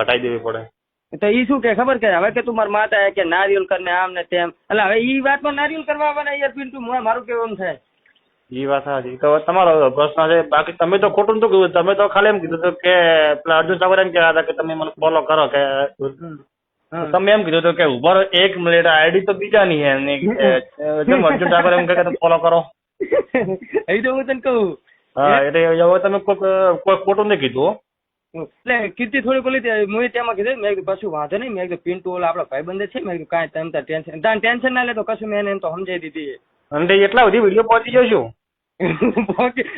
ઘટાઈ દેવી પડે. તો ઈ શું કે? ખબર કે હવે કે તું મારા માતા કે નારિયેલ કરને આમ ને તેમ. એટલે હવે ઈ વાતમાં નારિયેલ કરવા આવવાના યાર પિન્ટુ મારું કેવું એમ થાય? એ વાત સાચી. તો તમારો પ્રશ્ન છે. બાકી તમે તો ખોટું નતું કીધું. તમે તો ખાલી એમ કીધું હતું કે પેલા અર્જુન ઠાકોર એમ કહેતા હતા કે તમે મને ફોલો કરો કે તમે એમ કીધું હતું કે ઉભર એક મિનિટ આઈડી તો બીજાની કે, જેમ અર્જુન ઠાકોર એમ કે ફોલો કરો. એ તો હું તને કહું. હા એટલે હવે તમે કોઈ ખોટું નહીં કીધું. એટલે કીર્તિ થોડી બોલી મું તેમાં કીધું મેં કીધું કશું વાંધો નહીં. મેં કીધું પિન્ટુ ઓલા આપડા ભાઈબંધ છે. મેં કીધું કાંઈ તમે તાર ટેન્શન તાર ટેન્શન ના લે તો કશું મેં એને તો સમજાઈ દીધી અને એટલા બધી વીડિયો પહોંચી ગયો છું.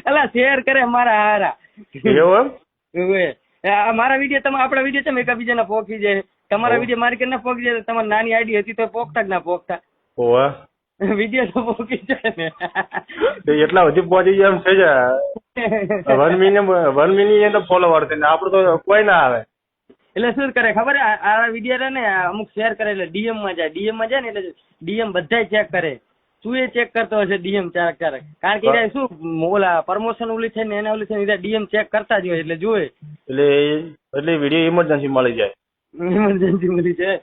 અલા શેર કરે મારા હારા. એવું એમ? મારા વીડિયો તમે આપણા વીડિયો છે એકબીજાના પોકી જાય તમારા. વીડિયો મારી કે ના પોકી જાય તમારી નાની આઈડી હતી તો પોકતા જ ના પોકતા ઓવા વીડિયો તો પોકી જાય ને. એટલા બધી પહોંચી જાય એમ છે વન મિનિયમ વન તો ફોલોવર છે આપણું તો કોઈ ના આવે. એટલે શું કરે ખબર? આ વીડિયો ને અમુક શેર કરે એટલે ડીએમમાં જાય. ડીએમમાં જાય ને એટલે ડીએમ બધા ચેક કરે. તું એ ચેક કરતો હશે ડીએમ ચાર ચાર. કારણ કે શું ઓલા પ્રમોશન ઓલી છે ને એને ઓલી છે ને ડીએમ ચેક કરતા જ હોય એટલે જોવે એટલે એટલે વીડિયો ઇમરજન્સી મળી જાય. ઇમરજન્સી મળી જાય.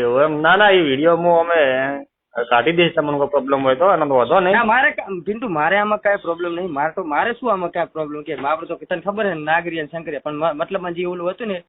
એવું એમ. ના ના એ વીડિયો અમે કાઢી દઈશ તમને કોઈ પ્રોબ્લેમ હોય તો, એનો તો વાંધો નહીં. ના, મારે પિન્ટુ, મારે આમાં કાંઈ પ્રોબ્લેમ નહીં. મારે તો, મારે શું આમાં કાંઈ પ્રોબ્લેમ કે મારે તો તને ખબર છે નાગરી અને શંકરિયા. પણ મતલબ જે ઓલું હતું ને